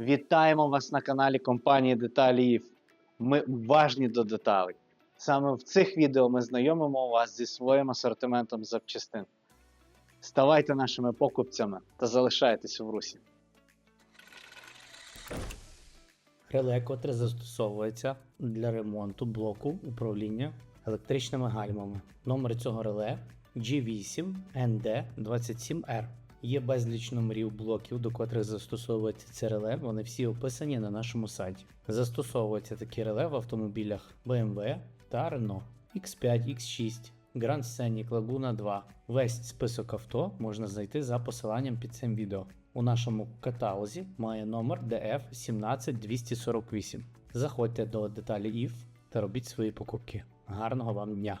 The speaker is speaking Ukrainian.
Вітаємо вас на каналі компанії Деталі Ми уважні до деталей. Саме в цих відео ми знайомимо вас зі своїм асортиментом запчастин. Ставайте нашими покупцями та залишайтесь в русі. Реле, котре застосовується для ремонту блоку управління електричними гальмами. Номер цього реле G8ND27R. Є безліч номерів блоків, до котрих застосовується це реле. Вони всі описані на нашому сайті. Застосовується такі реле в автомобілях BMW та Renault X5, X6, Grand Scenic Laguna 2. Весь список авто можна знайти за посиланням під цим відео. У нашому каталозі має номер DF 17248. Заходьте до деталі IF та робіть свої покупки. Гарного вам дня!